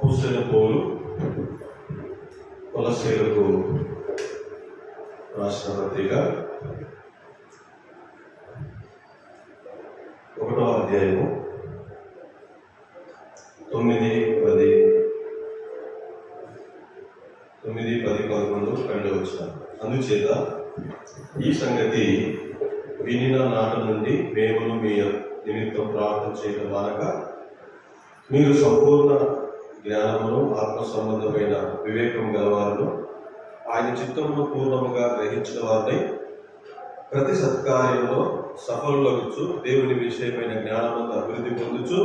అపోసిన పౌలు కొలసీలకు రాష్ట్ర ఒకటో అధ్యాయము తొమ్మిది పది తొమ్మిది పది పదకొండు రెండు వచ్చిన అందుచేత ఈ సంగతి వినిన నాట నుండి మేము మీ నిమిత్తం ప్రార్థన చేయడం మానక మీరు సంపూర్ణ జ్ఞానమును ఆత్మ సంబంధమైన వివేకం గలవారును. ఆయన చిత్తమును పూర్ణముగా గ్రహించిన వారిని ప్రతి సత్కార్యంలో సఫలులవచ్చు దేవుని విషయమైన జ్ఞానమును అభివృద్ధి పొందుచు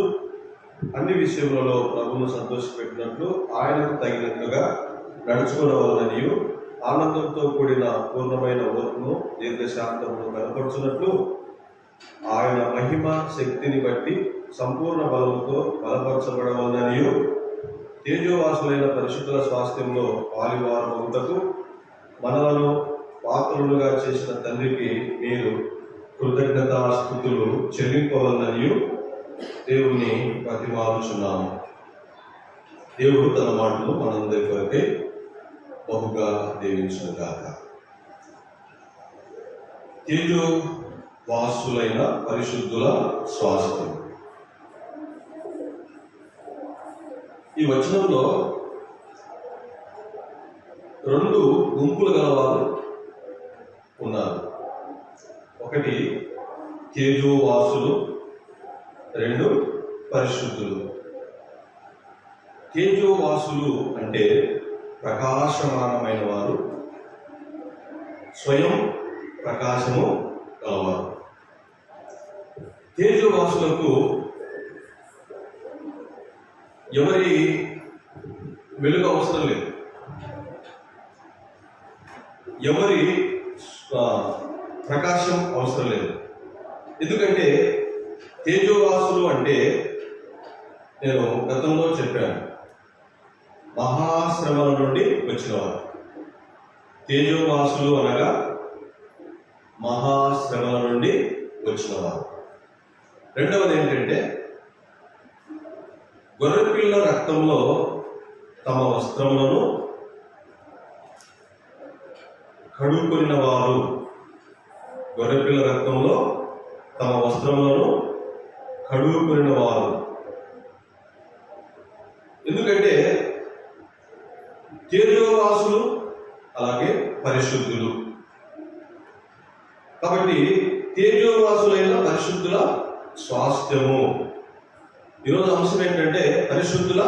అన్ని విషయములలో ప్రభువును సంతోషపెట్టినట్లు ఆయనకు తగినట్లుగా నడుచుకునవలననియు ఆనందంతో కూడిన పూర్ణమైన ఓర్పును దీర్ఘశాంతమును కనపరుచున్నట్లు ఆయన మహిమ శక్తిని బట్టి సంపూర్ణ బలముతో బలపరచబడవలననియు తేజోవాసులైన పరిశుద్ధుల స్వాస్థ్యంలో పాలివారమవుటకు మనలను పాత్రులుగా చేసిన తండ్రికి మీరు కృతజ్ఞతాస్థుతులు చెల్లింపవలననియు దేవుని ప్రతిమాలుచున్నాము దేవుడు తన మాటలు మనందరి కొరకే బహుగా దీవించిన గాక. తేజో వాసులైన పరిశుద్ధుల స్వాస్థ్యం. ఈ వచనంలో రెండు గుంపులు గలవారు ఉన్నారు. ఒకటి తేజోవాసులు రెండు పరిశుద్ధులు. తేజోవాసులు అంటే ప్రకాశమానమైన వారు స్వయం ప్రకాశము గలవారు. తేజోవాసులకు ఎవరి వెలుగు అవసరం లేదు. ఎవరి ప్రకాశం అవసరం లేదు. ఎందుకంటే తేజోవాసులు అంటే నేను గతంలో చెప్పాను మహాశ్రమల నుండి వచ్చినవారు తేజోవాసులు అనగా మహాశ్రమల నుండి వచ్చినవారు రెండవది ఏంటంటే పిల్ల రక్తంలో తమ వస్త్రములను కడుక్కొనిన వారు గొర్రెపిల్ల రక్తంలో తమ వస్త్రములను కడుగుకొనిన వారు. ఎందుకంటే తేజోవాసులు అలాగే పరిశుద్ధులు. కాబట్టి తేజోవాసులైన పరిశుద్ధుల స్వాస్థ్యము. ఈరోజు అంశం ఏంటంటే పరిశుద్ధుల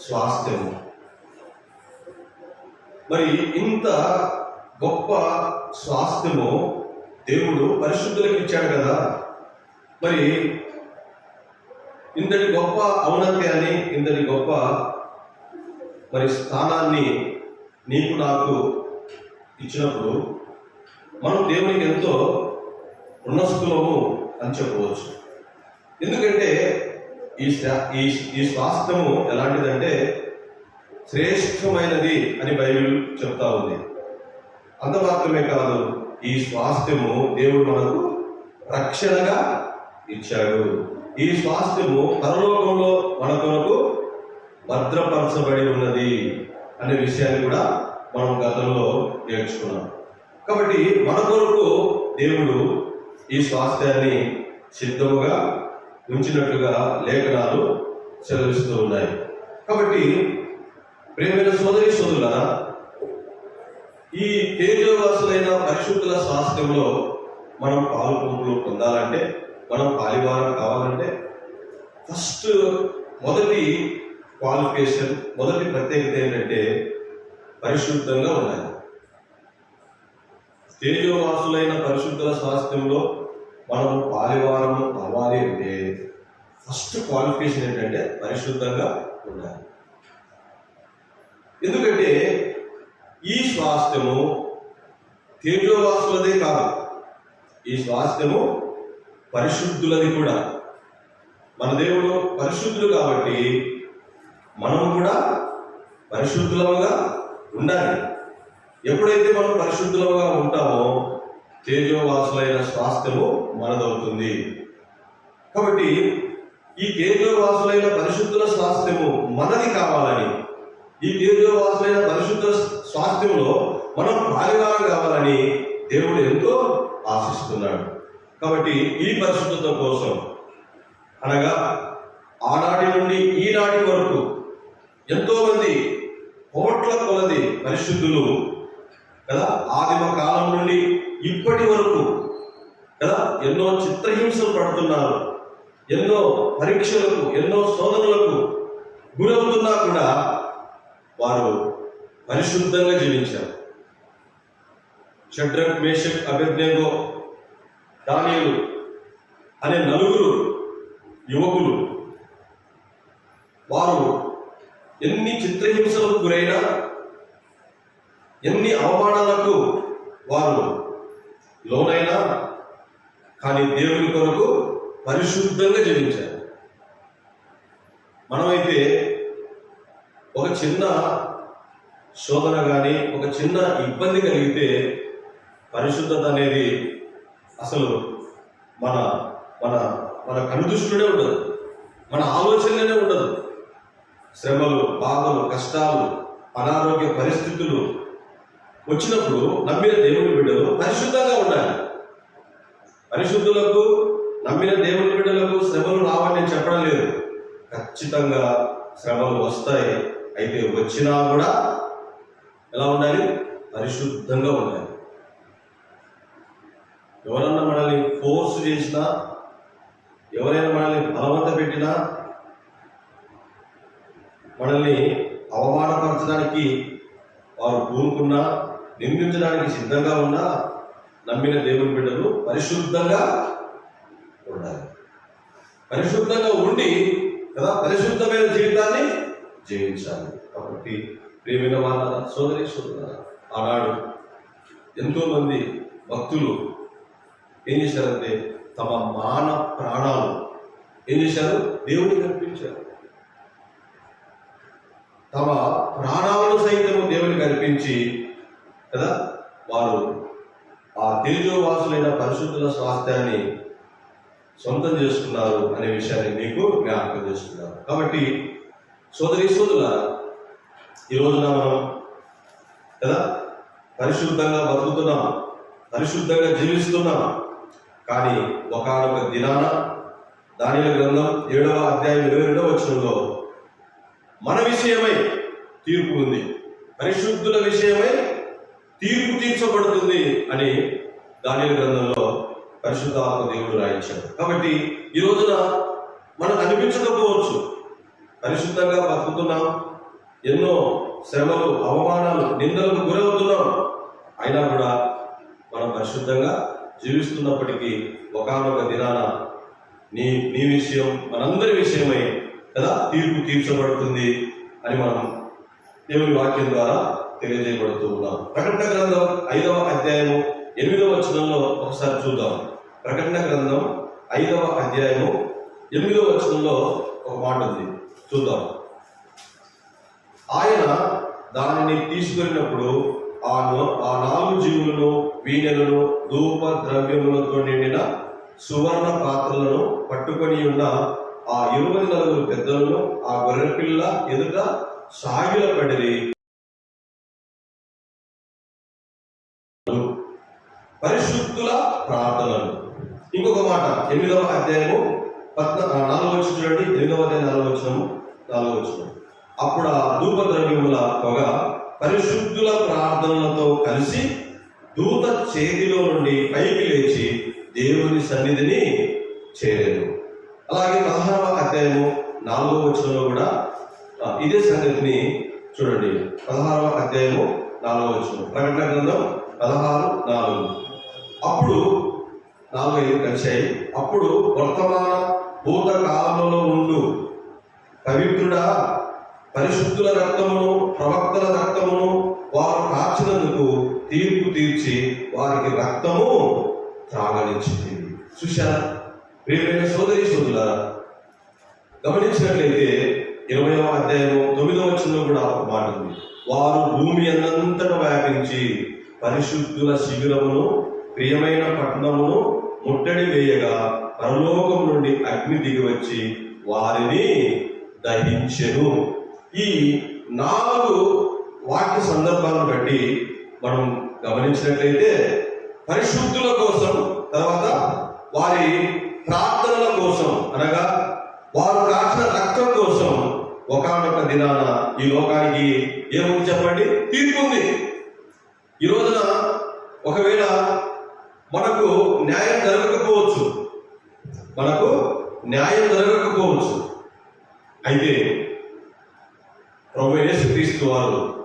స్వాస్థ్యము. మరి ఇంత గొప్ప స్వాస్థ్యము దేవుడు పరిశుద్ధులకు ఇచ్చాడు కదా. మరి ఇంతటి గొప్ప ఔన్నత్యాన్ని ఇంతటి గొప్ప మరి స్థానాన్ని నీకు నాకు ఇచ్చినప్పుడు మనం దేవునికి ఎంతో రుణస్థులము అని చెప్పవచ్చు. ఎందుకంటే ఈ ఈ ఈ స్వాస్థ్యము ఎలాంటిదంటే శ్రేష్టమైనది అని బైబిల్ చెప్తా ఉంది. అంత మాత్రమే కాదు ఈ స్వాస్థ్యము దేవుడు మనకు రక్షణగా ఇచ్చాడు. ఈ స్వాస్థ్యము పరలోకంలో మన కొరకు భద్రపరచబడి ఉన్నది అనే విషయాన్ని కూడా మనం గతంలో నేర్చుకున్నాం. కాబట్టి మన కొరకు దేవుడు ఈ స్వాస్థ్యాన్ని సిద్ధముగా ఉంచినట్లుగా లేఖనాలు సెలవిస్తూ ఉన్నాయి. కాబట్టి ప్రేమైన సోదరి సోదరుల ఈ తేజోవాసులైన పరిశుద్ధుల స్వాస్థ్యంలో మనం పాలు పంపులు పొందాలంటే మనం పాలివారం కావాలంటే ఫస్ట్ మొదటి క్వాలిఫికేషన్ మొదటి ప్రత్యేకత ఏంటంటే పరిశుద్ధంగా ఉండాలి. తేజోవాసులైన పరిశుద్ధుల స్వాస్థ్యంలో మనం పాలివారము అవ్వాలి అంటే ఫస్ట్ క్వాలిఫికేషన్ ఏంటంటే పరిశుద్ధంగా ఉండాలి. ఎందుకంటే ఈ స్వాస్థ్యము తేజోవాసులదే కాదు. ఈ స్వాస్థ్యము పరిశుద్ధులది కూడా. మన దేవుడు పరిశుద్ధులు కాబట్టి మనం కూడా పరిశుద్ధులముగా ఉండాలి. ఎప్పుడైతే మనం పరిశుద్ధులముగా ఉంటామో తేజోవాసులైన స్వాస్థ్యము మనదవుతుంది కాబట్టి ఈ తేజోవాసులైన పరిశుద్ధుల స్వాస్థ్యము మనది కావాలని ఈ తేజోవాసులైన పరిశుద్ధ స్వాస్థ్యంలో మనం పాలివారం కావాలని దేవుడు ఎంతో ఆశిస్తున్నాడు. కాబట్టి ఈ పరిశుద్ధత కోసం అనగా ఆనాటి నుండి ఈనాటి వరకు ఎంతోమంది కోట్ల కొలది పరిశుద్ధులు కదా? ఆదిమ కాలం నుండి ఇప్పటి వరకు కదా? ఎన్నో చిత్రహింసలు పడుతున్నారు ఎన్నో పరీక్షలకు ఎన్నో శోధనలకు గురవుతున్నా కూడా వారు పరిశుద్ధంగా జీవించారు. షడ్రక్ మేషక్ అభిజ్ఞో దానియులు అనే నలుగురు యువకులు వారు ఎన్ని చిత్రహింసలకు గురైనా ఎన్ని అవమానాలకు వారు లోనైనా కానీ దేవుని కొరకు పరిశుద్ధంగా జీవించారు. మనమైతే ఒక చిన్న శోధన కానీ ఒక చిన్న ఇబ్బంది కలిగితే పరిశుద్ధత అనేది అసలు మన మన మన కనుదృష్టిలోనే ఉండదు. మన ఆలోచనలోనే ఉండదు. శ్రమలు బాధలు కష్టాలు అనారోగ్య పరిస్థితులు వచ్చినప్పుడు నమ్మిన దేవుని బిడ్డలు పరిశుద్ధంగా ఉండాలి. పరిశుద్ధులకు నమ్మిన దేవుని బిడ్డలకు శ్రమలు రావని నేను చెప్పడం లేదు. ఖచ్చితంగా శ్రమలు వస్తాయి. అయితే వచ్చినా కూడా ఎలా ఉండాలి? పరిశుద్ధంగా ఉండాలి. ఎవరన్నా మనల్ని ఫోర్స్ చేసినా ఎవరైనా మనల్ని బలవంత పెట్టినా మనల్ని అవమానపరచడానికి వారు కూరుకున్నా నిందించడానికి సిద్ధంగా ఉన్నా నమ్మిన దేవుని బిడ్డలు పరిశుద్ధంగా ఉండాలి. పరిశుద్ధంగా ఉండి కదా పరిశుద్ధమైన జీవితాన్ని జీవించాలి. కాబట్టి ప్రేమైన వాళ్ళ సోదరి సోదర ఆనాడు ఎంతో మంది భక్తులు ఏం చేశారంటే తమ మాన ప్రాణాలు ఏం చేశారు? దేవుడికి అర్పించారు. తమ ప్రాణాలను సైతము దేవునికి అర్పించి కదా? వారు ఆ తేజోవాసులైన పరిశుద్ధుల స్వాస్థ్యాన్ని సొంతం చేసుకున్నారు అనే విషయాన్ని మీకు జ్ఞాపకం చేస్తున్నారు కాబట్టి సోదరి సోదరుల ఈ రోజున మనం కదా పరిశుద్ధంగా బతుకుతున్నాం పరిశుద్ధంగా జీవిస్తున్నాం కానీ ఒకనొక దినాన దానిల గ్రంథం ఏడవ అధ్యాయం ఇరవై రెండవ వచనంలో మన విషయమై తీర్పు ఉంది. పరిశుద్ధుల విషయమై తీర్పు తీర్చబడుతుంది అని దాని గ్రంథంలో పరిశుద్ధాత్మ దేవుడు రాయించాడు. కాబట్టి ఈ రోజున మనకు అనిపించకపోవచ్చు. పరిశుద్ధంగా బతుకుతున్నాం ఎన్నో శ్రమలు అవమానాలు నిందలకు గురవుతున్నాం. అయినా కూడా మనం పరిశుద్ధంగా జీవిస్తున్నప్పటికీ ఒకానొక దినాన నీ నీ విషయం మనందరి విషయమై కదా తీర్పు తీర్చబడుతుంది అని మనం దేవుని వాక్యం ద్వారా తెలియజేయబడుతూ ఉన్నాం. ప్రకటన గ్రంథం ఐదవ అధ్యాయము ఎనిమిదవ వచనంలో ఒకసారి చూద్దాం. ప్రకటన గ్రంథం ఐదవ అధ్యాయము ఎనిమిదవ వచనంలో ఒక మాట ఉంది. చూద్దాం. ఆయన దానిని తీసుకెళ్ళినప్పుడు ఆ నో- ఆ నాలుగు జీవులను వీణలను ధూప ద్రవ్యములతో నిండిన సువర్ణ పాత్రలను పట్టుకొని ఉన్న ఆ ఇరవై నలుగురు పెద్దలను ఆ గొర్రెపిల్ల ఎదుట సాగిల పడిరి పరిశుద్ధుల ప్రార్థనలు. ఇంకొక మాట ఎనిమిదవ అధ్యాయము పద్న నాలుగవ వచ్చిన చూడండి. ఎనిమిదవ అధ్యాయం నాలుగవ వచ్చినము నాలుగవ వచ్చిన అప్పుడు ఆ ధూప ద్రవ్యముల పొగ పరిశుద్ధుల ప్రార్థనలతో కలిసి దూత చేతిలో నుండి పైకి లేచి దేవుని సన్నిధిని చేరేను. అలాగే పదహారవ అధ్యాయము నాలుగవ వచనంలో కూడా ఇదే సంగతిని చూడండి. పదహారవ అధ్యాయము నాలుగవ వచనం. ప్రకటన గ్రంథం పదహారు నాలుగు. అప్పుడు నాలుగు ఐదు కలిశాయి. అప్పుడు వర్తమాన భూత కాలంలో ఉండు. పవిత్రుడా పరిశుద్ధుల రక్తమును ప్రవక్తల రక్తమును వారు కాచినందుకు తీర్పు తీర్చి వారికి రక్తము త్రాగలించింది చూశారా? ప్రియమైన సోదరి సోదరుల గమనించినట్లయితే ఇరవయవ అధ్యాయము తొమ్మిదవ వచనంలో కూడా ఒక మాట ఉంది. వారు భూమి అన్నంతటా వ్యాపించి పరిశుద్ధుల శిబిరమును ప్రియమైన పట్టణమును ముట్టడి వేయగా పరలోకం నుండి అగ్ని దిగి వచ్చి వారిని దహించెను. ఈ నాలుగు వాక్య సందర్భాలను బట్టి మనం గమనించినట్లయితే పరిశుద్ధుల కోసం తర్వాత వారి ప్రార్థనల కోసం అనగా వారు కాచిన రక్తం కోసం ఒకనొక దినాన ఈ లోకానికి ఏముంది చెప్పండి? తీర్పు ఉంది ఈ రోజున ఒకవేళ మనకు న్యాయం జరగకపోవచ్చు. మనకు న్యాయం జరగకపోవచ్చు. అయితే ప్రభు యేసుక్రీస్తు వారు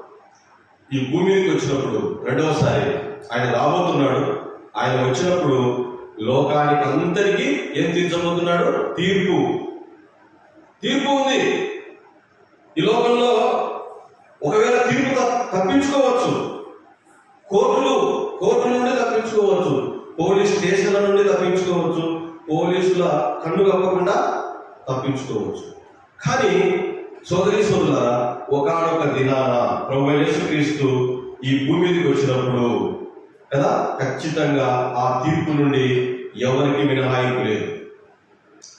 ఈ భూమి మీదకి వచ్చినప్పుడు రెండవసారి ఆయన రాబోతున్నాడు. ఆయన వచ్చినప్పుడు లోకానికి అందరికీ ఏం తీర్చబోతున్నాడు? తీర్పు. తీర్పు ఉంది. ఈ లోకంలో ఒకవేళ తీర్పు తప్ప- తప్పించుకోవచ్చు. కోర్టులు కోర్టు నుండి తప్పించుకోవచ్చు. పోలీస్ స్టేషన్ల నుండి తప్పించుకోవచ్చు. పోలీసుల కన్ను కప్పకుండా తప్పించుకోవచ్చు. కానీ సోదరి సోదరులారా ఒకనొక దినాన ప్రభు యేసుక్రీస్తు ఈ భూమి మీదకి వచ్చినప్పుడు కదా ఖచ్చితంగా ఆ తీర్పు నుండి ఎవరికి మినహాయింపు లేదు.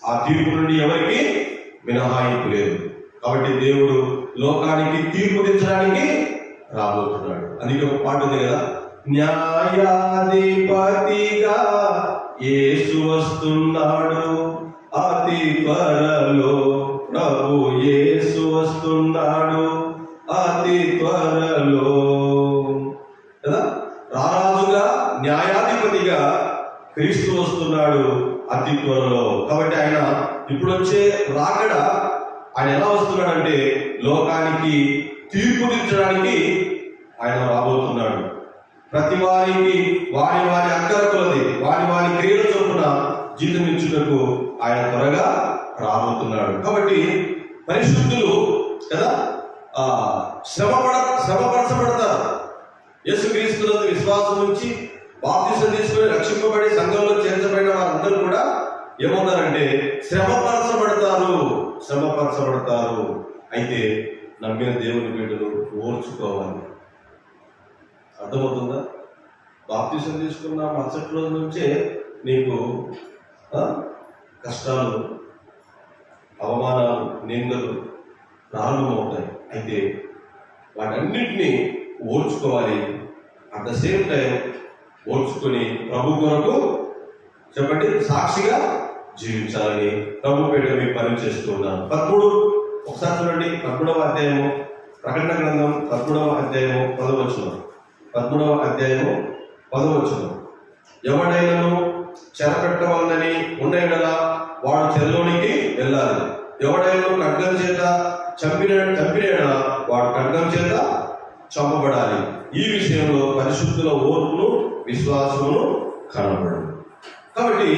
ఆ తీర్పు నుండి ఎవరికి మినహాయింపు లేదు. కాబట్టి దేవుడు లోకానికి తీర్పు తెచ్చడానికి రాబోతున్నాడు. అందుకే ఒక పాట ఉంది కదా న్యాయాధిపతిగా యేసు వస్తున్నాడు అతి త్వరలో ప్రభు యేసు వస్తున్నాడు అతి త్వరలో. కదా? రారాజుగా న్యాయాధిపతిగా క్రీస్తు వస్తున్నాడు అతి త్వరలో. కాబట్టి ఆయన ఇప్పుడు వచ్చే రాకడ ఆయన ఎలా వస్తున్నాడంటే లోకానికి తీర్పు తీర్చడానికి ఆయన రాబోతున్నాడు. ప్రతి వారికి వారి వారి అక్కరకులది వారి వారి క్రియల చొప్పున జీతం ఇచ్చుటకు ఆయన త్వరగా రాబోతున్నాడు. కాబట్టి పరిశుద్ధులు కదా ఆ శ్రమపడ శ్రమపరచబడతారు. యేసుక్రీస్తునందు విశ్వాసం ఉంచి బాప్తిసం తీసుకుని రక్షింపబడి సంఘంలో చేర్చబడిన వారందరూ కూడా ఏమన్నారంటే శ్రమపరచబడతారు శ్రమపరచబడతారు. అయితే నమ్మిన దేవుని బిడ్డలు ఓర్చుకోవాలి. అర్థమవుతుందా? బాప్తిసం తీసుకున్న మరుసటి రోజు నుంచే నీకు కష్టాలు అవమానాలు నిందలు ప్రారంభమవుతాయి. అయితే వాటన్నిటినీ ఓర్చుకోవాలి. అట్ ద సేమ్ టైం ఓర్చుకొని ప్రభు కొరకు చెప్పండి సాక్షిగా జీవించాలని ప్రభు పేట మీ పని చేస్తూ ఉన్నాను పదమూడు ఒకసారి చూడండి పదమూడవ అధ్యాయము ప్రకటన గ్రంథం పదమూడవ అధ్యాయము పదవచనం పద్మూడవ అధ్యాయము పదవచనం ఎవడైనను చెరపెట్టవాలని ఉండేలా వాడు చెరలోనికి వెళ్ళాలి. ఎవడైనా ఖడ్గం చేత చంపిన చంపిన వాడు ఖడ్గం చేత చంపబడాలి. ఈ విషయంలో పరిశుద్ధుల ఓర్పును విశ్వాసమును కనబడదు. కాబట్టి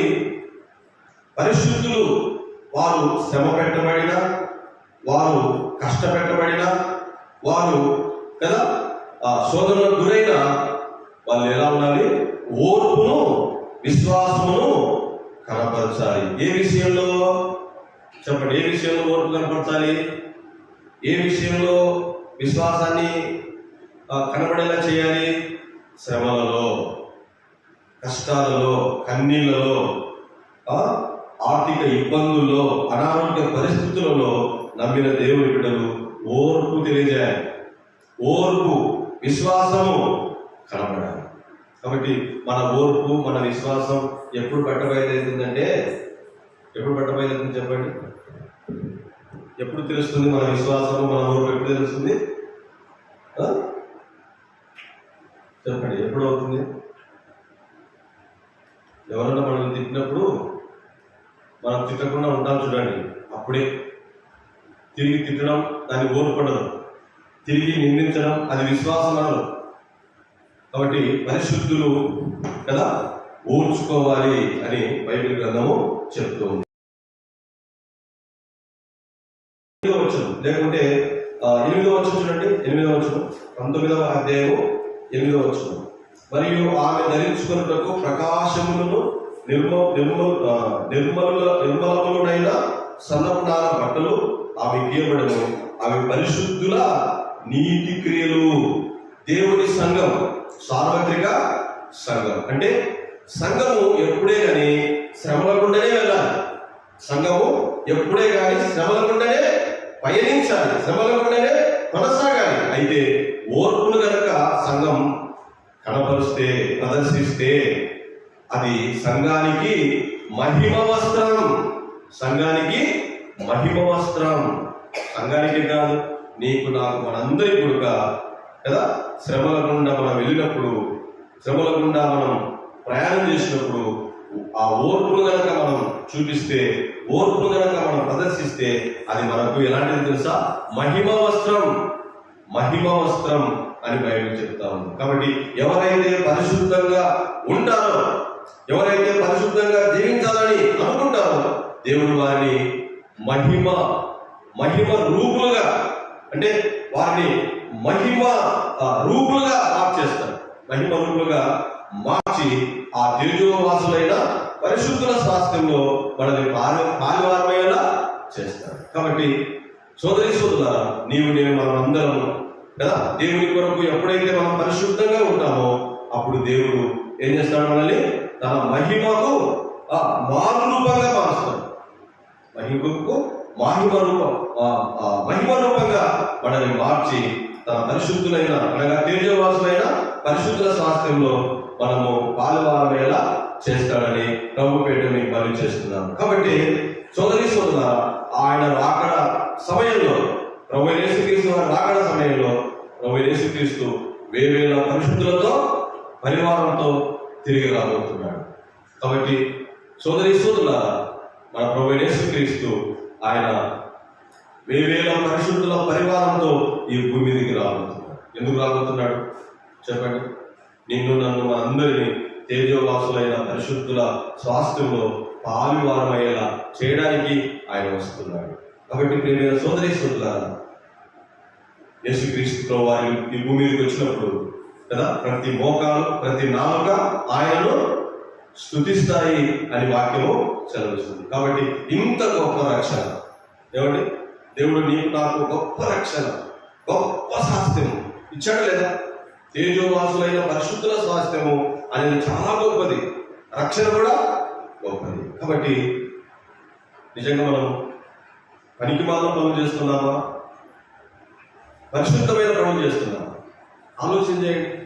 పరిశుద్ధులు వారు శ్రమ పెట్టబడిన వారు కష్టపెట్టబడిన వారు కదా ఆ శోధనకు గురైన వాళ్ళు ఎలా ఉండాలి? ఓర్పును విశ్వాసమును కనపరచాలి. ఏ విషయంలో? చెప్పండి. ఏ విషయంలో ఓర్పు కనపరచాలి? ఏ విషయంలో విశ్వాసాన్ని కనబడేలా చేయాలి? శ్రమలలో కష్టాలలో కన్నీళ్ళలో ఆర్థిక ఇబ్బందుల్లో అనారోగ్య పరిస్థితులలో నమ్మిన దేవుని బిడ్డలు ఓర్పు తెలియజేయాలి. ఓర్పు విశ్వాసము కనబడాలి. కాబట్టి మన ఓర్పు మన విశ్వాసం ఎప్పుడు పట్టబయలుతుందంటే ఎప్పుడు పట్టబయలుతుంది చెప్పండి? ఎప్పుడు తెలుస్తుంది మన విశ్వాసము మన ఓర్పు ఎప్పుడు తెలుస్తుంది? చెప్పండి ఎప్పుడు అవుతుంది? ఎవరన్నా మనల్ని తిట్టినప్పుడు మనం తిట్టకుండా ఉంటాం చూడండి అప్పుడే. తిరిగి తిట్టడం దాన్ని ఓర్పడదు తిరిగి నిందించడం అది విశ్వాసం అనదు కాబట్టి పరిశుద్ధులు కదా ఓర్చుకోవాలి అని బైబిల్ గ్రంథము చెప్తూ ఉంది లేకుంటే ఎనిమిదో ఎనిమిదవ వచనం చూడండి. ఎనిమిదవ వచనం పంతొమ్మిదవ అధ్యాయము ఎనిమిదవ వచ్చు మరియు ఆమె ధరించుకున్నటకు ప్రకాశములను నిర్మ నిర్మ ఆ, నిర్మల నిర్మలములైన సన్నపునాల బట్టలు ఆమె గీయబడము ఆమె పరిశుద్ధుల నీతి క్రియలు. దేవుని సంఘం సార్వత్రిక సంఘం. అంటే సంఘము ఎప్పుడే కానీ శ్రమలకుండానే వెళ్ళాలి. సంఘము ఎప్పుడే కానీ శ్రమలకుండానే పయనించాలి శ్రమలకుండానే కొనసాగాలి. అయితే ఓర్పును కనుక సంఘం కనపరిస్తే ప్రదర్శిస్తే అది సంఘానికి మహిమ వస్త్రం. సంఘానికి మహిమ వస్త్రం సంఘానికి కాదు నీకు నాకు మనందరి కొడుక కదా? శ్రమల గుండా మనం వెళ్ళినప్పుడు శ్రమల గుండా మనం ప్రయాణం చేసినప్పుడు ఆ ఓర్పును కనుక మనం చూపిస్తే ఓర్పును కనుక మనం ప్రదర్శిస్తే అది మనకు ఎలాంటిది తెలుసా? మహిమ వస్త్రం. మహిమ వస్త్రం అని బైబిల్ చెప్తా ఉంది. కాబట్టి ఎవరైతే పరిశుద్ధంగా ఉంటారో ఎవరైతే పరిశుద్ధంగా జీవించాలని అనుకుంటారో దేవుడు వారిని మహిమ మహిమ రూపులుగా అంటే వారిని మహిమ రూపులుగా మార్చేస్తారు. మహిమ రూపులుగా మార్చి ఆ తేజోవాసులైన పరిశుద్ధుల శాస్త్రంలో మనల్ని పాలి పాలివారమయ్యేలా చేస్తారు. కాబట్టి సోదరి సోదరులారా నీవు నేను మనం అందరం కదా? దేవుని కొరకు ఎప్పుడైతే మనం పరిశుద్ధంగా ఉంటామో అప్పుడు దేవుడు ఏం చేస్తాడు మనల్ని? తన మహిమకు ఆ మారు మహిమకు మహిమ రూపం మహిమ రూపంగా మనల్ని మార్చి తన పరిశుద్ధులైన అనగా తేజవాసులైన పరిశుద్ధుల శాస్త్రంలో మనము పాలువారమేలా చేస్తాడని ప్రభు పేట మీకు పని చేస్తున్నాను కాబట్టి సోదరి సోదర ఆయన రాకడ సమయంలో ప్రభు యేసుక్రీస్తు రాకడ సమయంలో ప్రభు యేసుక్రీస్తు వేవేల పరిశుద్ధులతో పరివారంతో తిరిగి రాబోతున్నాడు. కాబట్టి సోదరి సోదరులారా మన ప్రభు క్రీస్తు ఆయన వేవేల పరిశుద్ధుల పరివారంతో ఈ భూమి మీదకి రాబోతున్నాడు. ఎందుకు రాబోతున్నాడు? చెప్పండి. నిన్ను నన్ను మనందరినీ తేజోవాసులైన పరిశుద్ధుల స్వాస్థ్యంలో పాలువారమయ్యేలా చేయడానికి ఆయన వస్తున్నాడు. కాబట్టి ప్రేమైన సోదరి సోదరులారా యేసుక్రీస్తు వారి ఈ భూమి మీదకి వచ్చినప్పుడు కదా ప్రతి మోకాలు ప్రతి నాలుక ఆయనను స్థుతిస్తాయి అని వాక్యము సెలవిస్తుంది. కాబట్టి ఇంత గొప్ప రక్షణ. ఏమండి? దేవుడు నీకు నాకు గొప్ప రక్షణ గొప్ప స్వాస్థ్యము. ఇచ్చాడు లేదా? తేజోవాసులైన పరిశుద్ధుల స్వాస్థ్యము అనేది చాలా గొప్పది. రక్షణ కూడా గొప్పది. కాబట్టి నిజంగా మనం పనికి మాత్రం పనులు చేస్తున్నామా? పరిశుద్ధమైన పనులు చేస్తున్నామా? ఆలోచన చేయండి.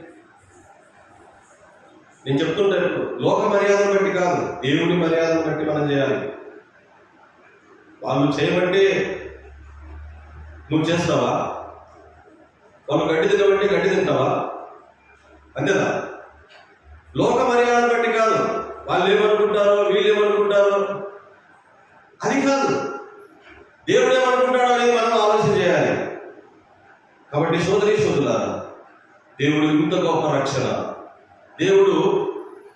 నేను చెప్తుంటాను ఇప్పుడు. లోక మర్యాదను బట్టి కాదు దేవుని మర్యాదను బట్టి మనం చేయాలి. వాళ్ళు చేయమంటే నువ్వు చేస్తావా? వాళ్ళు గడ్డి తినమంటే గడ్డి తింటావా? అంతేనా? లోక మర్యాదను బట్టి కాదు. వాళ్ళు ఏమనుకుంటారో వీళ్ళు ఏమనుకుంటారో అది కాదు. దేవుడు ఏమనుకుంటాడో అనేది మనం ఆలోచన చేయాలి. కాబట్టి సోదరి సోదరులారా దేవుడు ఇంత గొప్ప రక్షణ దేవుడు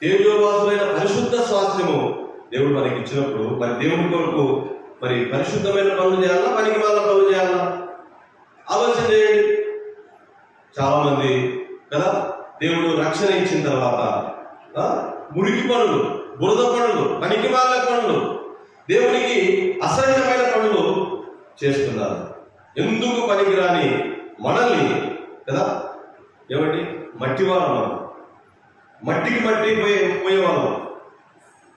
తేజోవాసులైన పరిశుద్ధ స్వాస్థ్యము దేవుడు మనకి ఇచ్చినప్పుడు మరి దేవుని కొరకు మరి పరిశుద్ధమైన పనులు చేయాలా? పనికి వాళ్ళ పనులు చేయాలా? ఆలోచన చేయండి. చాలా మంది కదా? దేవుడు రక్షణ ఇచ్చిన తర్వాత మురికి పనులు బురద పనులు పనికి వాళ్ళ పనులు దేవునికి అసహ్యమైన పనులు చేస్తున్నారు. ఎందుకు పనికిరాని మనల్ని కదా? ఏమండి? మట్టి వాళ్ళం మట్టికి మట్టి పోయే పోయేవాళ్ళం.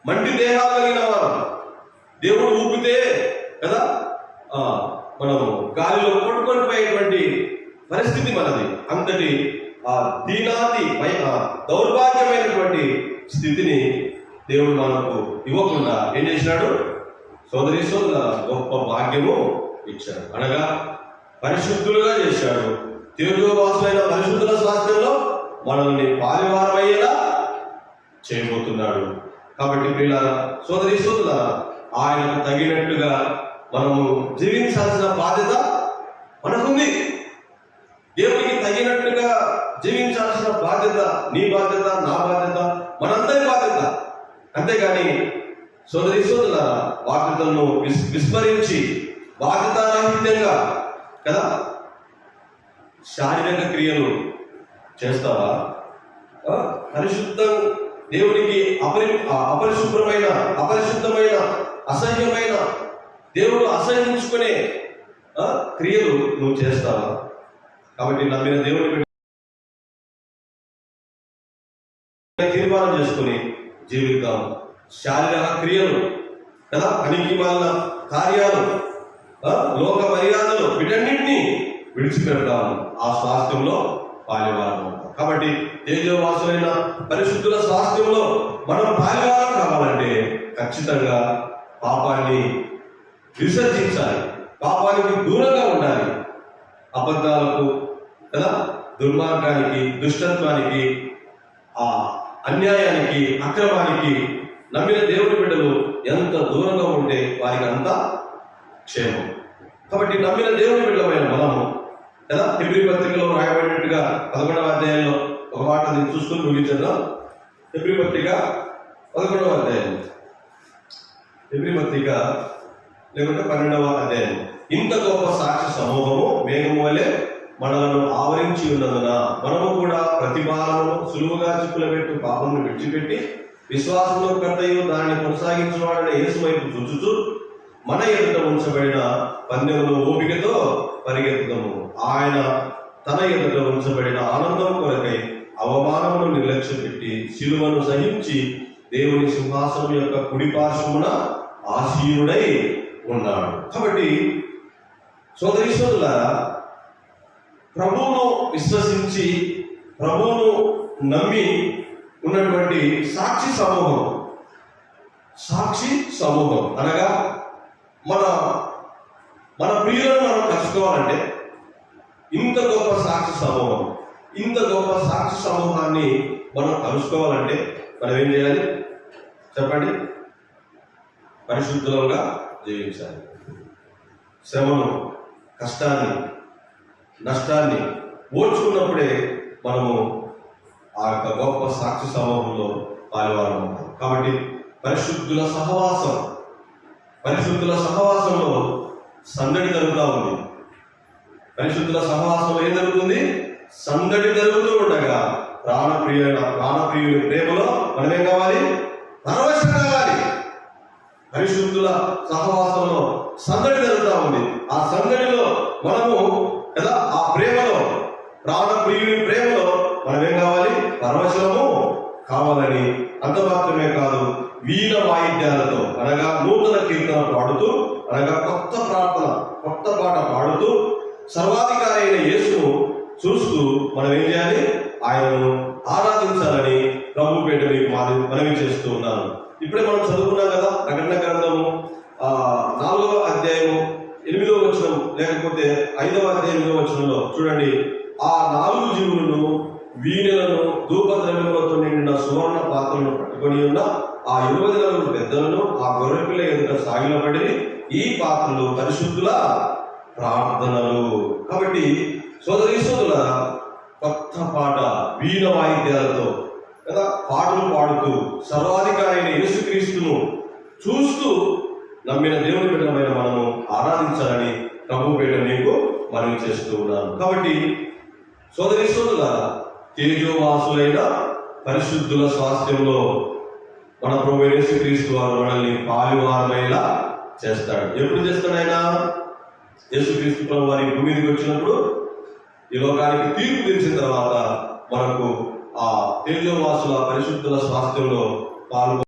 మట్టి దేహాలు కలిగిన వారు. దేవుడు ఊపితే కదా? మనం గాలిలో కొట్టుకొని పోయేటువంటి పరిస్థితి మనది. అంతటి ఆ దీనాది దౌర్భాగ్యమైనటువంటి స్థితిని దేవుడు మనకు ఇవ్వకుండా ఏం చేసినాడు? సోదరి సోదర గొప్ప భాగ్యము ఇచ్చాడు. అనగా పరిశుద్ధులుగా చేశాడు. తెలుగు తేజోవాసులైన పరిశుద్ధుల స్వాస్థ్యంలో మనల్ని పాలివారమయ్యేలా చేయబోతున్నాడు. కాబట్టి ప్రియులారా సోదరి సోదరులారా ఆయనకు తగినట్టుగా మనము జీవించాల్సిన బాధ్యత మనకుంది. దేవునికి తగినట్టుగా జీవించాల్సిన బాధ్యత నీ బాధ్యత నా బాధ్యత మనందరి బాధ్యత. అంతేగాని సోదరి సోదరుల బాధ్యతలను విస్- విస్మరించి బాధ్యతారాహిత్యంగా కదా? శారీరక క్రియలు చేస్తావా? పరిశుద్ధం దేవునికి అపరి అపరిశుభ్రమైన అపరిశుద్ధమైన అసహ్యమైన దేవుడు అసహించుకునే ఆ, క్రియలు నువ్వు చేస్తావా? కాబట్టి నమ్మిన దేవుని తీర్మానం చేసుకుని జీవితం శారీరక క్రియలు కదా? పనికి వాళ్ళ కార్యాలు లోక మర్యాదలు వీటన్నింటినీ విడిచిపెడతాము ఆ స్వాస్థ్యంలో పాలివారం కాబట్టి తేజవాసులైన పరిశుద్ధుల స్వాస్థ్యంలో మనం పాలివారం కావాలంటే ఖచ్చితంగా పాపాన్ని విసర్జించాలి. పాపానికి దూరంగా ఉండాలి. అబద్ధాలకు కదా? దుర్మార్గానికి దుష్టత్వానికి ఆ అన్యాయానికి అక్రమానికి నమ్మిన దేవుడి బిడ్డలు ఎంత దూరంగా ఉంటే వారికి అంత క్షేమం. కాబట్టి నమ్మిన దేవుడి బిడ్డలమైన మనము కదా? హిబ్రి పత్రికలో రాయబడినట్టుగా పదకొండవ అధ్యాయంలో ఒక మాట నేను చూసుకుని ముగించేద్దాం. హిబ్రి పత్రిక పదకొండవ అధ్యాయం. హిబ్రి పత్రిక లేకుంటే పన్నెండవ అధ్యాయం. ఇంత గొప్ప సాక్షి సమూహము మేఘము వలె మనలను ఆవరించి ఉన్నందున? మనము కూడా ప్రతిభాలను సులువుగా చిక్కులబెట్టు పాపమును విడిచిపెట్టి విశ్వాసంలో కర్తయు దాన్ని కొనసాగించువాడని యేసు వైపు చూచుచు మన ఎదుట ఉంచబడిన పందెమును ఓపికతో పరిగెత్తుదము. ఆయన తన ఎదుట ఉంచబడిన ఆనందం కొరకై అవమానమును నిర్లక్ష్య పెట్టి శిలువను సహించి దేవుని సింహాసనం యొక్క కుడి పార్శ్వమున ఆశీనుడై ఉన్నాడు. కాబట్టి సోదరీశ్వరుల ప్రభువును విశ్వసించి ప్రభువును నమ్మి ఉన్నటువంటి సాక్షి సమూహం సాక్షి సమూహం అనగా మన మన ప్రియులను మనం కలుసుకోవాలంటే ఇంత గొప్ప సాక్షి సమూహం. ఇంత గొప్ప సాక్షి సమూహాన్ని మనం కలుసుకోవాలంటే మనం ఏం చేయాలి? చెప్పండి. పరిశుద్ధంగా జీవించాలి. శ్రమను కష్టాన్ని నష్టాన్ని ఓర్చుకున్నప్పుడే మనము ఆ యొక్క గొప్ప సాక్షి సమూహంలో పాల్గొనం కాబట్టి పరిశుద్ధుల సహవాసం పరిశుద్ధుల సహవాసంలో సందడి కలుగుతూ ఉంది. పరిశుద్ధుల సహవాసం ఏం జరుగుతుంది? సందడి జరుగుతూ ఉండగా ప్రాణప్రియ ప్రాణప్రియుని ప్రేమలో మనం ఏం కావాలి? పరవశం కావాలి. పరిశుద్ధుల సహవాసంలో సందడి జరుగుతూ ఉంది. ఆ సందడిలో మనము కదా ఆ ప్రేమలో ప్రాణప్రియుని ప్రేమలో మనం ఏం కావాలి? పరవశము కావాలని అంత మాత్రమే కాదు వీణ వాయిద్యాలతో అనగా నూతన కీర్తన పాడుతూ అనగా కొత్త ప్రార్థన కొత్త పాట పాడుతూ సర్వాధికారి అయిన యేసును చూస్తూ మనం ఏం చేయాలి? ఆయనను ఆరాధించాలని ప్రభు పేట మీకు మనవి చేస్తూ ఉన్నాను. ఇప్పుడే మనం చదువుకున్నాం కదా ప్రకటన గ్రంథము నాలుగవ అధ్యాయము ఎనిమిదవ వచనం లేకపోతే ఐదవ అధ్యాయం ఎనిమిదవ వచనంలో చూడండి. ఆ నాలుగు జీవులను వీణలను ధూపద్రవ్యములతో నిండిన సువర్ణ పాత్రలను పట్టుకొని ఉన్న ఆ ఇరవై పెద్దలను ఆ గొర్రెపిల్ల ఎదుట సాగిలబడి ఈ పాత్రలు పరిశుద్ధుల ప్రార్థనలు. కాబట్టి సోదరి సోదరుల కొత్త పాట వీణ వాయిద్యాలతో కదా పాటలు పాడుతూ సర్వాధికారైన యేసుక్రీస్తును చూస్తూ నమ్మిన దేవుని బిడ్డమైన మనము ఆరాధించాలని ప్రభు పేట నీకు మనవి చేస్తూ ఉన్నాను. కాబట్టి సోదరి సోదరుల తేజోవాసులైన పరిశుద్ధుల స్వాస్థ్యంలో మన ప్రభు యేసుక్రీస్తు వారు మనల్ని పాలువారమయ్యేలా చేస్తాడు. ఎప్పుడు చేస్తాడు ఆయన? యేసుక్రీస్తు ప్రభు వారి భూమి మీదకి వచ్చినప్పుడు ఈ లోకానికి తీర్పు తీర్చిన తర్వాత మనకు ఆ తేజోవాసుల పరిశుద్ధుల స్వాస్థ్యంలో పాల్గొ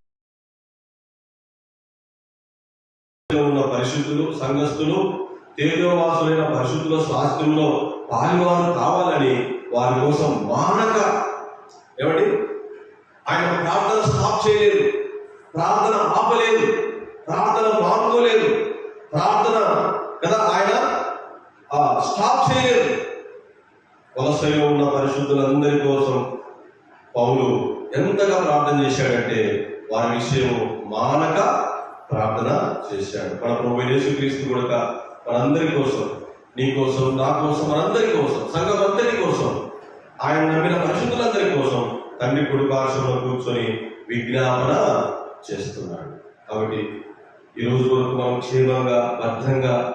ఉన్న పరిశుద్ధులు సంఘస్థులు తేజోవాసులైన పరిశుద్ధుల స్వాస్థ్యంలో పాలువారు కావాలని వారి కోసం మానక ఏమండి? ఆయన ప్రార్థన స్టాప్ చేయలేదు. ప్రార్థన ఆపలేదు. ప్రార్థన మానుకోలేదు. ప్రార్థన కదా ఆయన? స్టాప్ చేయలేదు. వలసలో ఉన్న పరిశుద్ధులందరి కోసం పౌలు ఎంతగా ప్రార్థన చేశాడంటే వారి విషయం మానక ప్రార్థన చేశాడు. మన ప్రభు యేసుక్రీస్తు కూడా మనందరి కోసం నీ కోసం నా కోసం మనందరి కోసం సంఘం అందరి కోసం ఆయన నమ్మిన పరిశుద్ధులందరి కోసం తండ్రి కుడి కూర్చొని విజ్ఞాపన చేస్తున్నాడు. కాబట్టి ఈ రోజు వరకు మనం క్షేమంగా భద్రంగా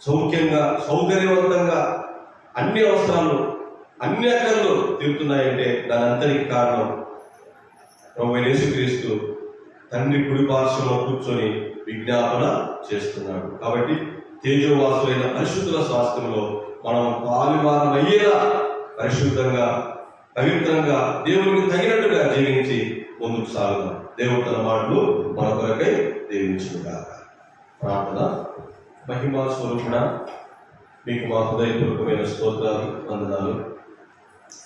సౌఖ్యంగా సౌకర్యవంతంగా అన్ని అవసరాలు అన్ని అక్కర్లు తీరుతున్నాయంటే దాని అంతరికి కారణం ప్రభు యేసుక్రీస్తు తండ్రి కుడి పార్శ్వంలో కూర్చొని విజ్ఞాపన చేస్తున్నాడు. కాబట్టి తేజోవాసులైన పరిశుద్ధుల స్వాస్థ్యంలో మనం పాలువారం అయ్యేలా పరిశుద్ధంగా పవిత్రంగా దేవునికి తగినట్టుగా జీవించి ముందుకు సాగుదాం. దేవుడు తన మాటలు మన కొరకై దీవించుగాక ప్రార్థన మహిమా స్వరూపుడ మీకు మా హృదయపూర్వకమైన స్తోత్రాలు వందనాలు.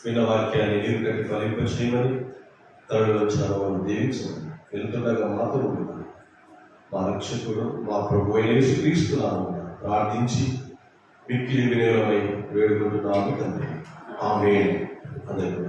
విన్న వాక్యాన్ని నీరు కట్టి ఫలింప చేయమని తరలి వచ్చిన మమ్మల్ని దీవించమని. వెళ్తుండగా మాతో ఉండమని. మా రక్షకుడు మా ప్రభు అయిన యేసుక్రీస్తున్నాము ప్రార్థించి మిక్కిలి వినయమై వేడుకుంటున్నాము తండ్రి. ఆమె అందరూ